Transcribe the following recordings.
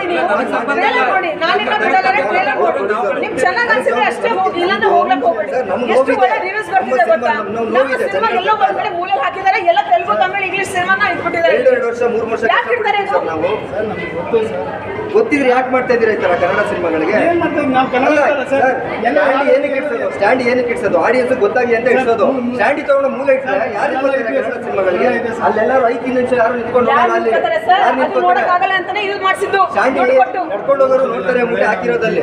ನೋಡಿ ನೀವು. ಟ್ರೇಲರ್ ನೋಡಿ. ನಾನಿನ್ನ ಬಿಡಲ್ಲ ಟ್ರೇಲರ್ ನೋಡಿ ನಿಮ್ ಚೆನ್ನಾಗಿ ಅನ್ಸಿದ್ರೆ ಅಷ್ಟೇ ಹೋಗಿ ಇಲ್ಲಾಂದ್ರೆ ಹೋಗ್ಲಕ್ ಹೋಗ್ಬೇಡಿ. ಎಷ್ಟು ನೋವಿದೆ. ಒಳ್ಳೆ ರಿವ್ಯೂಸ್ ಬರ್ತಿದೆ ಗೊತ್ತಾ? ಸಿನಿಮಾ ನಮ್ಮ ನೋವಿದೆ ಸಿನಿಮಾ ಸರ್. ಎಲ್ಲೋ ಒಂದ್ ಕಡೆ ಮೂಲೆಯಲ್ಲಿ ಹಾಕಿದ್ದಾರೆ. ಎಲ್ಲ ತೆಲುಗು ತಮಿಳ್ ಇಂಗ್ಲಿಷ್ ಸಿನಿಮಾನ ಇಟ್ಬಿಟ್ಟಿದ್ದಾರೆ. ಎರಡು ವರ್ಷ ಮೂರು ವರ್ಷ ಯಾಕೆ ಇಡ್ತಾರೆ ಇದು? ನಾವು ಗೊತ್ತಿದ್ರೆ ಯಾಕೆ ಮಾಡ್ತಾ ಇದ್ದೀರಾ ಈ ತರ ಕನ್ನಡ ಸಿನಿಮಾಗಳಿಗೆ? ಏನಕ್ಕೆ ಇಡ್ಸೋದು ಸ್ಟ್ಯಾಂಡ್ ಏನಕ್ಕೆ ಇಡ್ಸೋದು ಆಡಿಯನ್ಸ್ ಗೊತ್ತಾಗಿ ಅಂತ ಇಡ್ಸೋದು ಸ್ಟ್ಯಾಂಡ್ ತಗೊಂಡು ಮೂಲೆ ಇಟ್ರೆ ಯಾರು ಕನ್ನಡ ಸಿನಿಮಾಗಳಿಗೆ? ಅಲ್ಲೆಲ್ಲರೂ ಐದು ನಿಮಿಷ ಯಾರು ನಿಂತ್ಕೊಂಡು ಯಾರು ಮಾಡಿಸಿದ್ದು. ಸ್ಟ್ಯಾಂಡ್ ಕೊಟ್ಟು ನಡ್ಕೊಂಡು ಹೋಗೋರು ನೋಡ್ತಾರೆ ಮುಟ್ಟೆ ಹಾಕಿರೋದಲ್ಲಿ.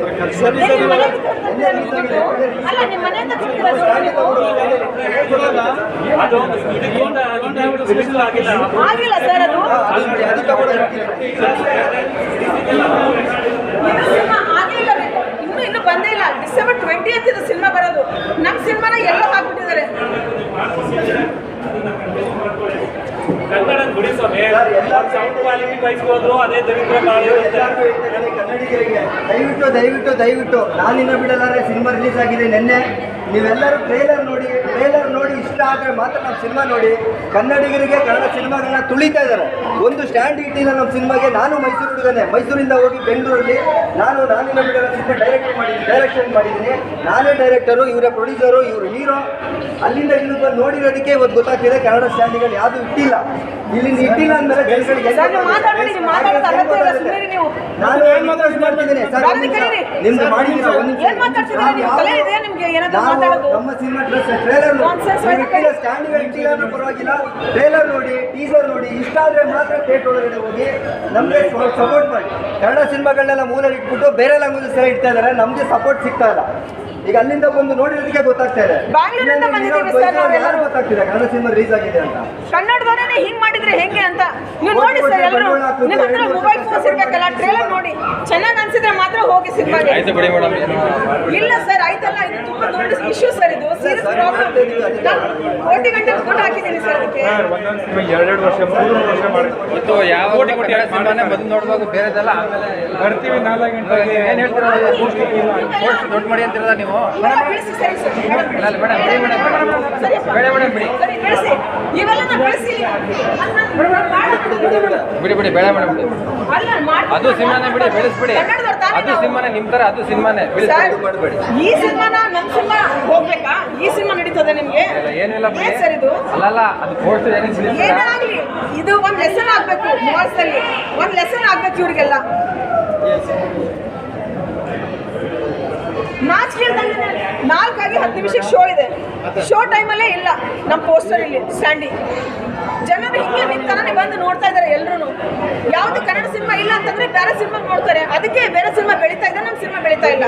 ಇನ್ನೂ ಬಂದೇ ಇಲ್ಲ. ಡಿಸೆಂಬರ್ ಟ್ವೆಂಟಿ ಇದು ಸಿನಿಮಾ ಬರೋದು ನಮ್ಮ ಸಿನಿಮಾನ ಎಲ್ಲೋ ಹಾಕ್ಬಿಟ್ಟಿದ್ದಾರೆ ಕನ್ನಡ ಗುಡಿ ಸ್ವಾಮಿ ಸೌಂಡ್ ಕ್ವಾಲಿಟಿ ಬಯಸ್ಕೋದ್ರು ಅದೇ ದರಿದ್ರ ಕನ್ನಡಿಗರಿಗೆ. ದಯವಿಟ್ಟು ದಯವಿಟ್ಟು ದಯವಿಟ್ಟು. ನಾನಿನ್ನ ಬಿಡಲಾರೆ ಸಿನಿಮಾ ರಿಲೀಸ್ ಆಗಿದೆ ನಿನ್ನೆ. ನೀವೆಲ್ಲರೂ ಟ್ರೇಲರ್ ನೋಡಿ ಟ್ರೇಲರ್ ನೋಡಿ ಇಷ್ಟ ಆದರೆ ಮಾತ್ರ ನಮ್ಮ ಸಿನಿಮಾ ನೋಡಿ. ಕನ್ನಡಿಗರಿಗೆ ಕನ್ನಡ ಸಿನಿಮಾಗಳನ್ನ ತುಳಿತಾ ಇದ್ದಾರೆ. ಒಂದು ಸ್ಟ್ಯಾಂಡ್ ಇಟ್ಟಿಲ್ಲ ನಮ್ಮ ಸಿನಿಮಾಗೆ ನಾನು ಮೈಸೂರು ಹುಡುಗನೆ ಮೈಸೂರಿಂದ ಹೋಗಿ ಬೆಂಗಳೂರಲ್ಲಿ ನಾನು ನಾನಿನ ಹುಡುಗನ ಸಿನಿಮಾ ಡೈರೆಕ್ಟ್ ಮಾಡಿದ್ದೀನಿ ಡೈರೆಕ್ಷನ್ ಮಾಡಿದ್ದೀನಿ ನಾನೇ ಡೈರೆಕ್ಟರು ಇವರೇ ಪ್ರೊಡ್ಯೂಸರು ಇವರು ಹೀರೋ ಅಲ್ಲಿಂದ ಇಲ್ಲಿ ಬಂದು ನೋಡಿರೋದಕ್ಕೆ ಇವತ್ತು ಗೊತ್ತಾಗ್ತಿದೆ ಕನ್ನಡ ಸ್ಟ್ಯಾಂಡಿಗಳು ಯಾವುದು ಇಟ್ಟಿಲ್ಲ. ಇಲ್ಲಿ ಇಟ್ಟಿಲ್ಲ ಅಂದ್ರೆ ಜನಗಳಿಗೆ. ನಾನು ಮಾತಾಡ್ತಿದ್ದೀನಿ ಮಾತಾಡ್ತಾ ಸರ್. ನಿಮ್ದು ಮಾಡಿದ್ದೀರಾ ಒಂದ್? ನಮ್ಮ ಸಿನಿಮಾ ಟ್ರೇಲರ್ ಸ್ಟ್ಯಾಂಡಿಗಳು ನೋಡಿ. ಮಾತಾಡ್ಬೇಡಿ. ಸ್ಟ್ಯಾಂಡ್ಗಳು ಇಟ್ಟಿಲ್ಲ ಅನ್ನೋ ಪರವಾಗಿಲ್ಲ. ಟ್ರೇಲರ್ ನೋಡಿ ಟೀಸರ್ ನೋಡಿ ಇಷ್ಟ ಆದ್ರೆ ಮಾತ್ರ ಥಿಯೇಟರ್ ಒಳಗಡೆ ಹೋಗಿ ನಮಗೆ ಸಪೋರ್ಟ್ ಮಾಡಿ. ಕನ್ನಡ ಸಿನಿಮಾಗಳನ್ನೆಲ್ಲ ಮೂಲಲ್ಲಿ ಇಟ್ಬಿಟ್ಟು ಬೇರೆ ಲ್ಯಾಂಗ್ವೇಜಸ್ ಎಲ್ಲ ಇಡ್ತಾ ಇದಾರೆ. ನಮಗೆ ಸಪೋರ್ಟ್ ಸಿಗ್ತಾ ಇಲ್ಲ. ಈಗ ಅಲ್ಲಿಂದ ಬಂದು ನೋಡಿರೋದಕ್ಕೆ ಗೊತ್ತಾಗ್ತಾ ಇದೆ. ನಾವೆಲ್ಲರೂ. ಗೊತ್ತಾಗ್ತಿದೆ ಕನ್ನಡ ಸಿನಿಮಾ ರಿಲೀಸ್ ಆಗಿದೆ ಅಂತ. ಕನ್ನಡದವರೇ ಹಿಂಗ್ ಮಾಡಿದ್ರೆ ಹೆಂಗೆ ಅಂತ. ನೀವು ನೋಡಿ ಸರ್ ಎಲ್ಲರೂ ನಿಮ್ಮ ಹತ್ರ ಮೊಬೈಲ್ ಫೋನ್ಸ್ ಇರ್ಬೇಕಲ್ಲ ಟ್ರೇಲರ್ ನೋಡಿ. ಚೆನ್ನಾಗಿ ಅನ್ಸಿದ್ರೆ ಮಾತ್ರ ಹೋಗಿ ಸಿನಿಮಾಗೆ. ಇಲ್ಲ ಸರ್ ಆಯ್ತಲ್ಲ ಇದು ತುಂಬಾ ದೊಡ್ಡ ಇಶ್ಯೂ ಸರ್ ಇದು. ಸೀರಿಯಸ್ ಪ್ರಾಬ್ಲಮ್ ಕೋಟಿ ಗಂಟೆ ಎರಡೆರಡು ವರ್ಷ ಮೂರು ವರ್ಷ ಮಾಡಿ ಇವತ್ತು ಯಾವ ಕನ್ನಡ ಸಿನಿಮಾನೇ ಬಂದು ನೋಡ್ಬೇಕು ಬೇರೆದೆಲ್ಲ ಆಮೇಲೆ ಬರ್ತೀವಿ ನಾಲ್ಕು ಗಂಟೆಗೆ. ಏನ್ ಹೇಳ್ತೀರಾ ಪೋಸ್ಟ್ ದೊಡ್ಡ ಮಾಡಿ ಅಂತಿರಲ್ಲ ನೀವು? ಇಲ್ಲ, ಬೇಡ, ಬಿಡಿ ಮೇಡಮ್, ಬಿಡಿ. ಬೇಡ, ಬೇಡ, ಬಿಡಿ. ಸರಿ ಬಿಡಿಸಿ. ಇವೆಲ್ಲ ನಾನು ಬಿಡಿಸಿ. ಬಿಡಿ ಬಿಡಿ ಬೇಡ ಮೇಡಮ್ ಬಿಡಿ. ಅಲ್ಲ ಅದು ಸಿನಿಮಾನೇ ಬಿಡಿ ಬೆಳೆಸ್ಬಿಡಿ ಅದು. ಸಿನಿಮಾನೇ ನಿಮ್ ತರ ಅದು ಸಿನಿಮಾನೇ. ಸರ್, ಮಾಡಬೇಡಿ. ಈ ಸಿನಿಮಾನ ನಮ್ ಸಿನಿಮಾ ಹೋಗ್ಬೇಕಾ? ಈ ಸಿನಿಮಾ ನಡೀತದೆ ನಿಮ್ಗೆ? ಏನಿಲ್ಲ ಬಿಡಿ. ಏನ್ ಸರ್ ಇದು? ಅಲ್ಲಲ್ಲ ಅದು ಪೋಸ್ಟರ್ ಏನೇ ಆಗ್ಲಿ ಇದು ಒಂದ್ ಲೆಸನ್ ಆಗ್ಬೇಕು ಮಾಲ್ಸ್ ಅಲ್ಲಿ ಒಂದ್ ಲೆಸನ್ ಆಗ್ಬೇಕು ಇವ್ರಿಗೆಲ್ಲ. ನಾಚಿಕೆ ನಾಲ್ಕಾಗಿ ಹತ್ತು ನಿಮಿಷಕ್ಕೆ ಶೋ ಇದೆ. ಶೋ ಟೈಮಲ್ಲೇ ಇಲ್ಲ ನಮ್ಮ ಪೋಸ್ಟರ್ ಇಲ್ಲಿ ಸ್ಟ್ಯಾಂಡಿ ಜನರು ಹಿಂಗೆ ನಿಂತಾನೆ ಬಂದು ನೋಡ್ತಾ ಇದ್ದಾರೆ ಎಲ್ರು ಯಾವ್ದು ಕನ್ನಡ ಸಿನಿಮಾ ಇಲ್ಲ ಅಂತಂದ್ರೆ ಬೇರೆ ಸಿನಿಮಾ ನೋಡ್ತಾರೆ. ಅದಕ್ಕೆ ಬೇರೆ ಬೆಳೀತಾ ಇದೆ ನಮ್ಮ ಸಿನಿಮಾ ಬೆಳೀತಾ ಇಲ್ಲ.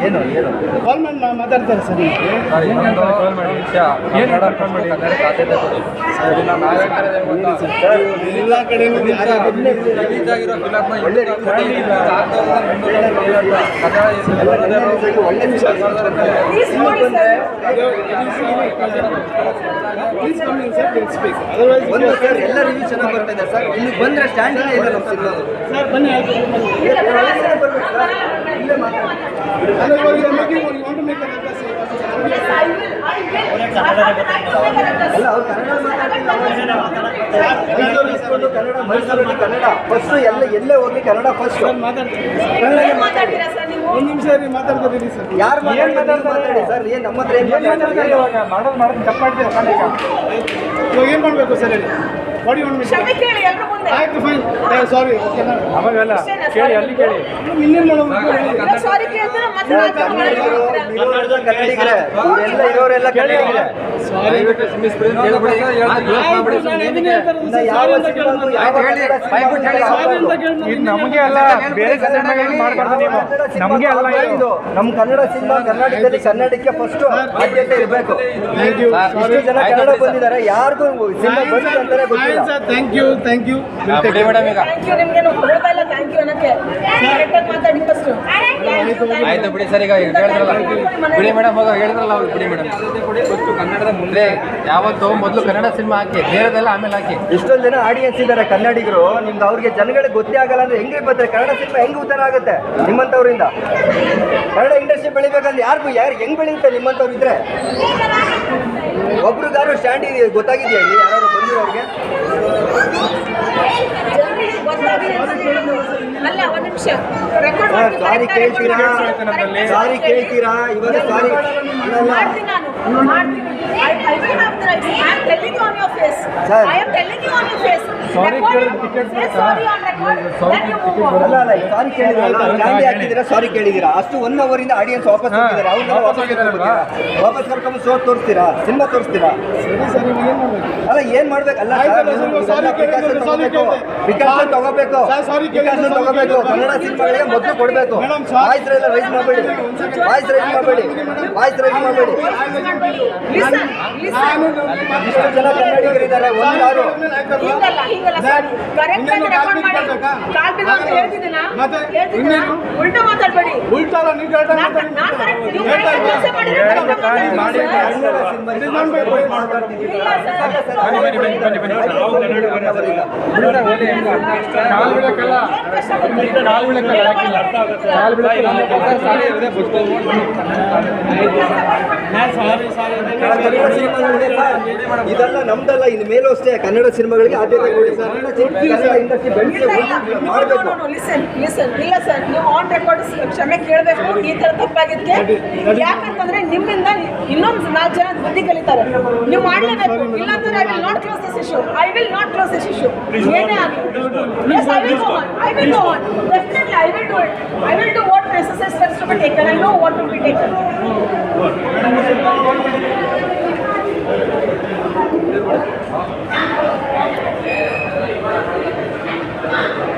ಏನ್ ಏನು ಕಾಲ್ ಮಾಡಿ ನಾ ಮಾತಾಡ್ತಾರೆ ಸರ್ ನಾವ್? ಎಲ್ಲ ಕಡೆ ಎಲ್ಲ ರಿವ್ಯೂ ಚೆನ್ನಾಗಿ ಬರ್ತಾ ಇದೆ ಸರ್ ಇಲ್ಲಿ ಬಂದ್ರೆ ಸ್ಟ್ಯಾಂಡ್ ಇಲ್ಲ ಸರ್ ಬನ್ನಿ ಕನ್ನಡ ಮೈಸೂರಲ್ಲಿ ಕನ್ನಡ ಫಸ್ಟ್ ಎಲ್ಲ ಎಲ್ಲೇ ಹೋಗಿ ಕನ್ನಡ ಫಸ್ಟ್ ಮಾತಾಡ್ತೀರಾ ಸರ್ ನೀವು? ಒಂದು ನಿಮಿಷ ರೀ ಮಾತಾಡ್ತಿದ್ದೀರಿ ಸರ್. ಯಾರು ಮಾತಾಡಿ ಸರ್ ಏನು ನಮ್ಮ ಹತ್ರ ಏನ್ ಮಾತಾಡ್ತಾರೆ? ಮಾಡೋದು ಮಾಡೋದು ಮಾಡ್ತೀರಾ? ಇವಾಗ ಏನು ಮಾಡಬೇಕು ಸರ್ ಹೇಳಿ? ಬಾಡಿ ಒಂದು ಮುಂದೆ. ಆಯ್ತು ಫೈನ್ ಸಾರಿ ಓಕೆನಾ ಅವಾಗೆಲ್ಲ? ಕೇಳಿ ಅಲ್ಲಿ ಕೇಳಿ. ಸಾರಿ ಕೇಳ್ತೀರಾ ಮತ್ತೆ ಕನ್ನಡಿಗರು? ಇರೋರೆಲ್ಲ ಕನ್ನಡಿಗರೇ. ಇದು ನಮಗೆ ಅಲ್ಲ ಬೇರೆ ಸಿನಿಮಾಗಳಿಗೆ ಮಾಡಬಾರ್ದು ನೀವು. ನಮಗೆ ಅಲ್ಲ ಇದು. ನಮ್ಮ ಕನ್ನಡ ಸಿನಿಮಾ ಕರ್ನಾಟಕದಲ್ಲಿ ಕನ್ನಡಕ್ಕೆ ಫಸ್ಟ್ ಆದ್ಯತೆ ಇರಬೇಕು. ಇಷ್ಟು ಜನ ಕನ್ನಡ ಬಂದಿದ್ದಾರೆ ಯಾರಿಗೂ ಸಿನಿಮಾ ಬಂದಿದೆ ಅಂತಾನೆ ಗೊತ್ತಿಲ್ಲ. Thank you thank you madam ಈಗ ಥ್ಯಾಂಕ್ ಯು ನಿಮ್ಗೆ ನಾವು ಹೊರಡ್ತಾ ಇಲ್ಲ ಥ್ಯಾಂಕ್ ಯು ಅನ್ನಕ್ಕೆ ಕರೆಕ್ಟಾಗಿ ಮಾತಾಡಿ ಫಸ್ಟ್ ಆಯ್ತು ಬಿಡಿ ಸರಿ ಈಗ ಹೇಳಿದ್ರಲ್ಲ. ಬಿಡಿ ಮೇಡಮ್ ಹೋಗ ಹೇಳಿದ್ರಲ್ಲ ಅವ್ರು ಬಿಡಿ ಮೇಡಮ್. ಫಸ್ಟ್ ಕನ್ನಡದ ಮುಂದೆ ಯಾವತ್ತು ಮೊದಲು ಕನ್ನಡ ಸಿನಿಮಾ ಹಾಕಿ ಬೇರೆದೆಲ್ಲ ಆಮೇಲೆ ಹಾಕಿ. ಇಷ್ಟೊಂದು ಜನ ಆಡಿಯನ್ಸ್ ಇದ್ದಾರೆ ಕನ್ನಡಿಗರು. ನಿಮ್ದು ಅವ್ರಿಗೆ ಜನಗಳಿಗೆ ಗೊತ್ತೇ ಆಗಲ್ಲ ಅಂದ್ರೆ ಹೆಂಗೆ ಬರ್ತಾರೆ ಕನ್ನಡ ಸಿನಿಮಾ ಹೆಂಗೆ ಉತ್ತರ ಆಗುತ್ತೆ ನಿಮ್ಮಂಥವ್ರಿಂದ? ಕನ್ನಡ ಇಂಡಸ್ಟ್ರಿ ಬೆಳಿಬೇಕಂದ್ರೆ ಯಾರಿಗೂ ಯಾರು ಹೆಂಗ್ ಬೆಳೆಯುತ್ತೆ ನಿಮ್ಮಂತವ್ರು ಇದ್ರೆ? ಒಬ್ರಿಗಾರು ಸ್ಟ್ಯಾಂಡ್ ಇದೆ ಗೊತ್ತಾಗಿದೆಯಾ ಇಲ್ಲಿ? ಯಾರು ಬಂದಿರೋ ಜನರಿಗೆ ಸಾರಿ ಕೇಳ್ತೀರಾ? ಸಾರಿ ಕೇಳ್ತೀರಾ? ಇವಾಗ ಸಾರಿ ಕೇಳಿದ್ರೆ ಸಾರಿ ಕೇಳಿದೀರಾ ಅಷ್ಟು ಒನ್ ಅವರ್ ಇಂದ ಆಡಿಯನ್ಸ್ ವಾಪಸ್ ಹಾ. ಹೋಗಿದ್ದಾರೆ ಅವ್ರನ್ನ ವಾಪಸ್ ವಾಪಸ್ ಕರ್ಕೊಂಡು ಶೋ ತೋರಿಸ್ತೀರಾ ಸಿನಿಮಾ ತೋರಿಸ್ತೀರಾ ಸರಿ ಏನು ಮಾಡಬೇಕು ಅಲ್ಲ ಏನ್ ಮಾಡ್ಬೇಕಲ್ಲ. ಪ್ರಿಕಾಷನ್ ತಗೋಬೇಕು sorry ತಗೋಬೇಕು. ಕನ್ನಡ ಸಿನಿಮಾಗಳಿಗೆ ಮೊದಲು ಕೊಡಬೇಕು. ವಾಯ್ಸ್ ರೈಸ್ ರೈಸ್ ಮಾಡಬೇಡಿ ವಾಯ್ಸ್ ರೈಸ್ ಮಾಡಬೇಡಿ ವಾಯ್ಸ್ ರೈಸ್ ಮಾಡಬೇಡಿ ಉಲ್ಟಾ ಮಾತಾಡ್ಬೇಡಿ ಮಾತಾಡ್ತೀನಿ ಸರ್. ಸರ್. ಕನ್ನಡ ಸರ್, ಇದೆಲ್ಲ ನಮ್ದಲ್ಲ ಇನ್ನು ಮೇಲೂ ಅಷ್ಟೇ ಕನ್ನಡ ಸಿನಿಮಾಗಳಿಗೆ ಆದ್ಯತೆ ಕೊಡಿ ಸರ್. ಕನ್ನಡ ಇಂಡಸ್ಟ್ರಿ ಬೆಳೆಸಿ. ಮಾಡಬೇಕು. ಇಲ್ಲ ಸರ್ ನೀವು ಆನ್ ರೆಕಾರ್ಡ್ ಕ್ಷಮೆ ಕೇಳಬೇಕು ಈ ತರ ತಪ್ಪಾಗಿದ್ಕೆ. ಯಾಕಂತಂದ್ರೆ ನಿಮ್ಮಿಂದ ಇನ್ನೊಂದು ನಾಲ್ಕು ಜನ ಬುದ್ಧಿ ಕಲಿತಾರೆ. ನೀವು ಮಾಡಲೇಬೇಕು ಇಲ್ಲಾಂದ್ರೆ I will not close this issue I will not close this issue ಏನೇ ಆಗಲಿ. Yes I will go on I will go on definitely I will do it I will do what necessary steps to be taken I know what to be taken Thank you.